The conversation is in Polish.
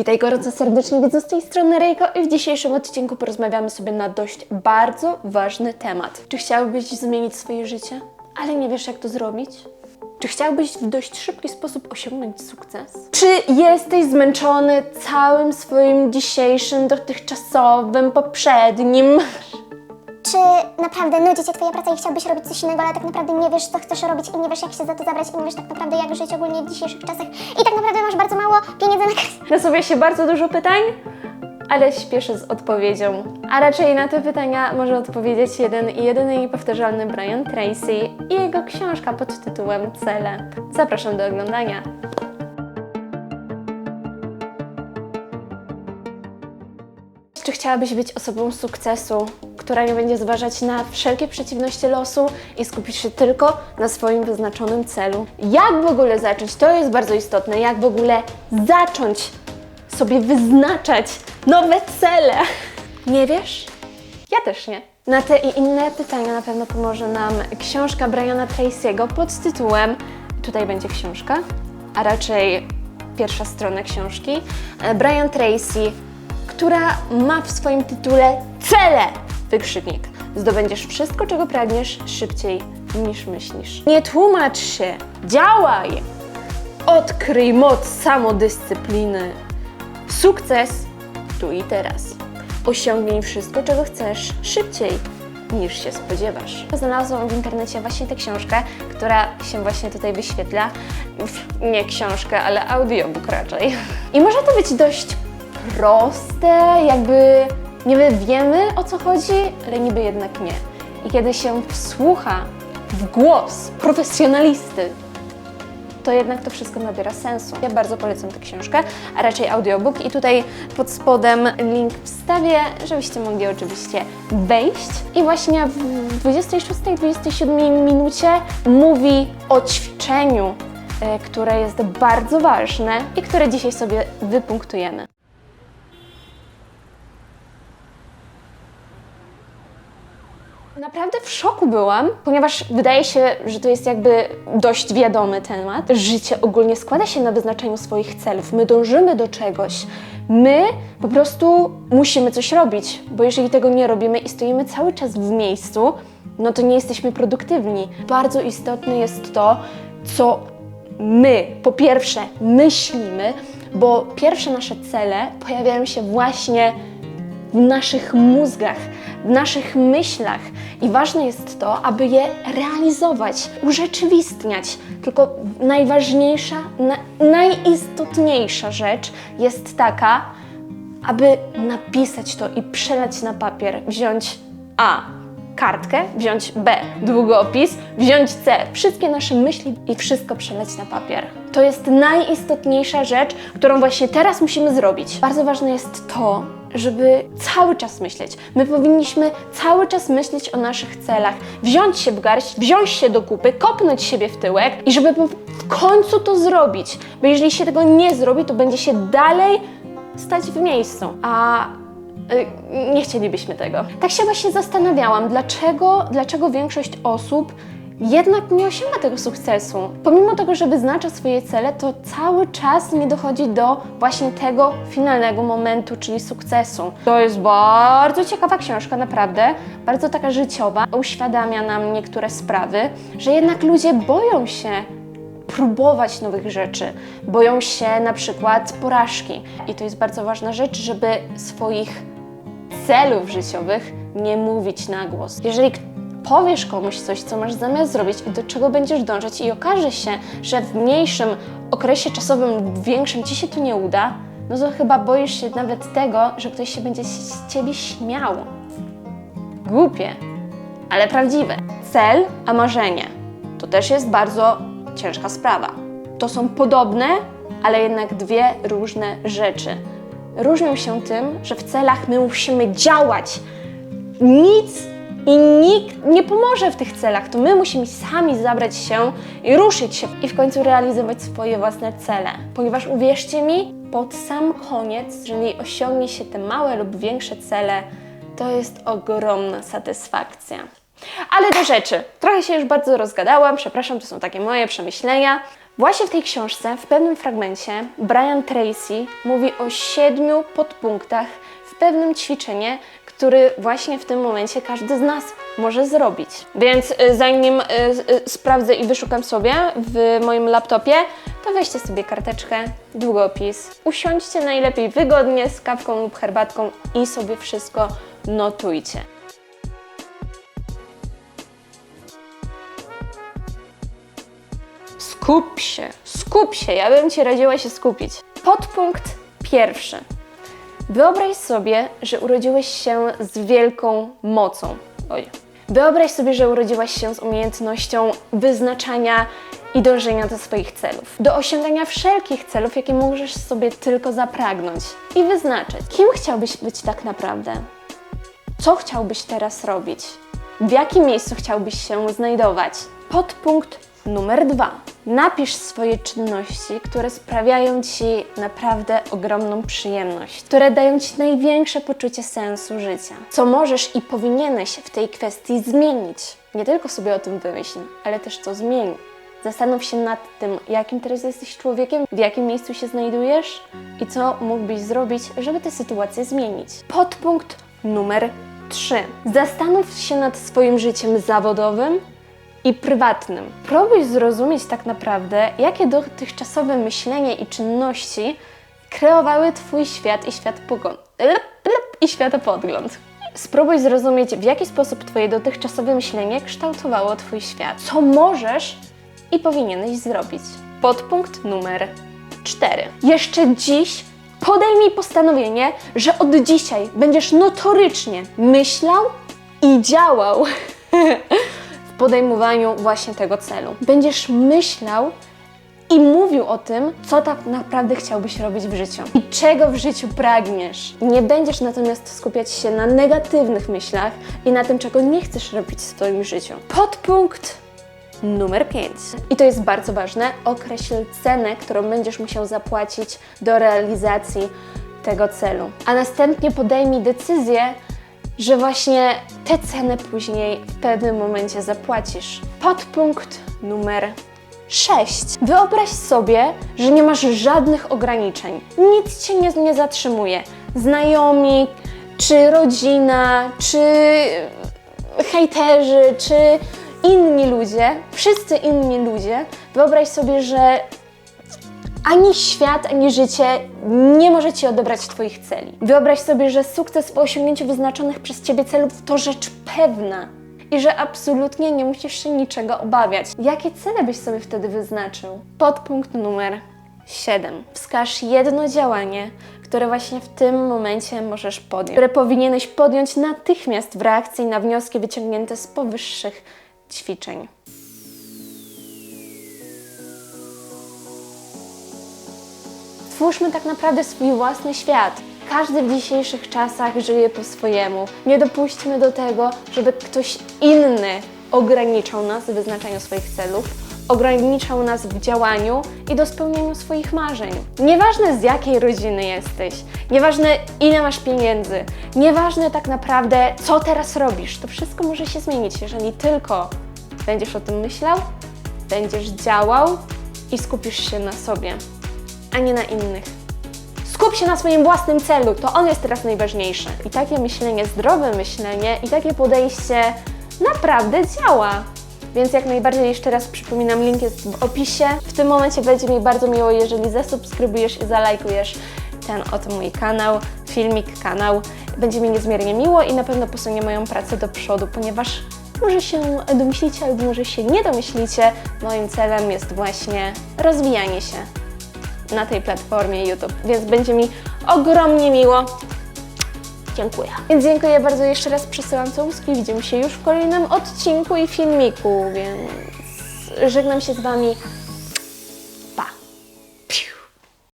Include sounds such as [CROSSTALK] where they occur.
Witaj gorąco serdecznie, widzę z tej strony Rejko i w dzisiejszym odcinku porozmawiamy sobie na dość bardzo ważny temat. Czy chciałbyś zmienić swoje życie, ale nie wiesz jak to zrobić? Czy chciałbyś w dość szybki sposób osiągnąć sukces? Czy jesteś zmęczony całym swoim dzisiejszym, dotychczasowym, poprzednim? Czy naprawdę nudzi Cię Twoja praca i chciałbyś robić coś innego, ale tak naprawdę nie wiesz, co chcesz robić i nie wiesz, jak się za to zabrać i nie wiesz tak naprawdę, jak żyć ogólnie w dzisiejszych czasach i tak naprawdę masz bardzo mało pieniędzy na kasę? Nasuwa się bardzo dużo pytań, ale śpieszę z odpowiedzią. A raczej na te pytania może odpowiedzieć jeden i jedyny i powtarzalny Brian Tracy i jego książka pod tytułem Cele. Zapraszam do oglądania. Czy chciałabyś być osobą sukcesu, która nie będzie zważać na wszelkie przeciwności losu i skupić się tylko na swoim wyznaczonym celu? Jak w ogóle zacząć? To jest bardzo istotne. Jak w ogóle zacząć sobie wyznaczać nowe cele? Nie wiesz? Ja też nie. Na te i inne pytania na pewno pomoże nam książka Briana Tracy'ego pod tytułem Tutaj będzie książka, a raczej pierwsza strona książki. E, Brian Tracy, która ma w swoim tytule Cele! Wykrzyknik. Zdobędziesz wszystko, czego pragniesz szybciej niż myślisz. Nie tłumacz się, działaj! Odkryj moc samodyscypliny. Sukces tu i teraz. Osiągnij wszystko, czego chcesz szybciej niż się spodziewasz. Znalazłam w internecie właśnie tę książkę, która się właśnie tutaj wyświetla. Nie książkę, ale audiobook raczej. I może to być dość proste, jakby niby wiemy o co chodzi, ale niby jednak nie. I kiedy się wsłucha w głos profesjonalisty, to jednak to wszystko nabiera sensu. Ja bardzo polecam tę książkę, a raczej audiobook i tutaj pod spodem link wstawię, żebyście mogli oczywiście wejść. I właśnie w 26-27 minucie mówi o ćwiczeniu, e, które jest bardzo ważne i które dzisiaj sobie wypunktujemy. Naprawdę w szoku byłam, ponieważ wydaje się, że to jest jakby dość wiadomy temat. Życie ogólnie składa się na wyznaczeniu swoich celów. My dążymy do czegoś. My po prostu musimy coś robić, bo jeżeli tego nie robimy i stoimy cały czas w miejscu, no to nie jesteśmy produktywni. Bardzo istotne jest to, co my po pierwsze myślimy, bo pierwsze nasze cele pojawiają się właśnie w naszych mózgach, w naszych myślach. I ważne jest to, aby je realizować, urzeczywistniać. Tylko najważniejsza, na, najistotniejsza rzecz jest taka, aby napisać to i przelać na papier, wziąć A. Kartkę, wziąć B. Długopis, wziąć C. Wszystkie nasze myśli i wszystko przelać na papier. To jest najistotniejsza rzecz, którą właśnie teraz musimy zrobić. Bardzo ważne jest to, żeby cały czas myśleć. My powinniśmy cały czas myśleć o naszych celach, wziąć się w garść, wziąć się do kupy, kopnąć siebie w tyłek i żeby w końcu to zrobić. Bo jeżeli się tego nie zrobi, to będzie się dalej stać w miejscu. A y, nie chcielibyśmy tego. Tak się właśnie zastanawiałam, dlaczego, dlaczego większość osób jednak nie osiąga tego sukcesu. Pomimo tego, że wyznacza swoje cele, to cały czas nie dochodzi do właśnie tego finalnego momentu, czyli sukcesu. To jest bardzo ciekawa książka, naprawdę, bardzo taka życiowa. Uświadamia nam niektóre sprawy, że jednak ludzie boją się próbować nowych rzeczy, boją się na przykład porażki. I to jest bardzo ważna rzecz, żeby swoich celów życiowych nie mówić na głos. Jeżeli powiesz komuś coś, co masz zamiar zrobić i do czego będziesz dążyć i okaże się, że w mniejszym okresie czasowym większym ci się to nie uda, no to chyba boisz się nawet tego, że ktoś się będzie z ciebie śmiał. Głupie, ale prawdziwe. Cel, a marzenie to też jest bardzo ciężka sprawa. To są podobne, ale jednak dwie różne rzeczy. Różnią się tym, że w celach my musimy działać. Nic i nikt nie pomoże w tych celach. To my musimy sami zabrać się i ruszyć się i w końcu realizować swoje własne cele. Ponieważ uwierzcie mi, pod sam koniec, jeżeli osiągnie się te małe lub większe cele, to jest ogromna satysfakcja. Ale do rzeczy. Trochę się już bardzo rozgadałam, przepraszam, to są takie moje przemyślenia. Właśnie w tej książce, w pewnym fragmencie, Brian Tracy mówi o siedmiu podpunktach w pewnym ćwiczeniu, który właśnie w tym momencie każdy z nas może zrobić. Więc y, zanim y, y, sprawdzę i wyszukam sobie w moim laptopie, to weźcie sobie karteczkę, długopis, usiądźcie najlepiej wygodnie z kawką lub herbatką i sobie wszystko notujcie. Skup się, skup się, ja bym Ci radziła się skupić. Podpunkt pierwszy. Wyobraź sobie, że urodziłeś się z wielką mocą. Oj. Wyobraź sobie, że urodziłaś się z umiejętnością wyznaczania i dążenia do swoich celów. Do osiągania wszelkich celów, jakie możesz sobie tylko zapragnąć i wyznaczyć. Kim chciałbyś być tak naprawdę? Co chciałbyś teraz robić? W jakim miejscu chciałbyś się znajdować? Podpunkt numer dwa. Napisz swoje czynności, które sprawiają Ci naprawdę ogromną przyjemność, które dają Ci największe poczucie sensu życia. Co możesz i powinieneś w tej kwestii zmienić. Nie tylko sobie o tym wymyśl, ale też co zmień. Zastanów się nad tym, jakim teraz jesteś człowiekiem, w jakim miejscu się znajdujesz i co mógłbyś zrobić, żeby tę sytuację zmienić. Podpunkt numer 3. Zastanów się nad swoim życiem zawodowym i prywatnym. Próbuj zrozumieć tak naprawdę, jakie dotychczasowe myślenie i czynności kreowały Twój świat i świat pogląd. i światopogląd. Spróbuj zrozumieć, w jaki sposób Twoje dotychczasowe myślenie kształtowało Twój świat. Co możesz i powinieneś zrobić. Podpunkt numer 4. Jeszcze dziś podejmij postanowienie, że od dzisiaj będziesz notorycznie myślał i działał [LAUGHS] podejmowaniu właśnie tego celu. Będziesz myślał i mówił o tym, co tak naprawdę chciałbyś robić w życiu i czego w życiu pragniesz. Nie będziesz natomiast skupiać się na negatywnych myślach i na tym, czego nie chcesz robić w swoim życiu. Podpunkt Numer 5. I to jest bardzo ważne. Określ cenę, którą będziesz musiał zapłacić do realizacji tego celu. A następnie podejmij decyzję, że właśnie tę cenę później w pewnym momencie zapłacisz. Podpunkt numer 6. Wyobraź sobie, że nie masz żadnych ograniczeń. Nic cię nie, nie zatrzymuje. Znajomi, czy rodzina, czy hejterzy, czy inni ludzie, wszyscy inni ludzie, wyobraź sobie, że ani świat, ani życie nie może Ci odebrać Twoich celi. Wyobraź sobie, że sukces po osiągnięciu wyznaczonych przez Ciebie celów to rzecz pewna i że absolutnie nie musisz się niczego obawiać. Jakie cele byś sobie wtedy wyznaczył? Podpunkt numer 7. Wskaż jedno działanie, które właśnie w tym momencie możesz podjąć, które powinieneś podjąć natychmiast w reakcji na wnioski wyciągnięte z powyższych ćwiczeń. Twórzmy tak naprawdę swój własny świat. Każdy w dzisiejszych czasach żyje po swojemu. Nie dopuśćmy do tego, żeby ktoś inny ograniczał nas w wyznaczaniu swoich celów, ograniczał nas w działaniu i do spełnieniu swoich marzeń. Nieważne z jakiej rodziny jesteś, nieważne ile masz pieniędzy, nieważne tak naprawdę co teraz robisz, to wszystko może się zmienić, jeżeli tylko będziesz o tym myślał, będziesz działał i skupisz się na sobie, a nie na innych. Skup się na swoim własnym celu, to on jest teraz najważniejszy. I takie myślenie, zdrowe myślenie i takie podejście naprawdę działa. Więc jak najbardziej jeszcze raz przypominam, link jest w opisie. W tym momencie będzie mi bardzo miło, jeżeli zasubskrybujesz i zalajkujesz ten oto mój kanał, filmik, kanał. Będzie mi niezmiernie miło i na pewno posunie moją pracę do przodu, ponieważ może się domyślicie albo może się nie domyślicie, moim celem jest właśnie rozwijanie się na tej platformie YouTube, więc będzie mi ogromnie miło. Dziękuję. Więc dziękuję bardzo jeszcze raz, przesyłam całuski. Widzimy się już w kolejnym odcinku i filmiku, więc żegnam się z Wami.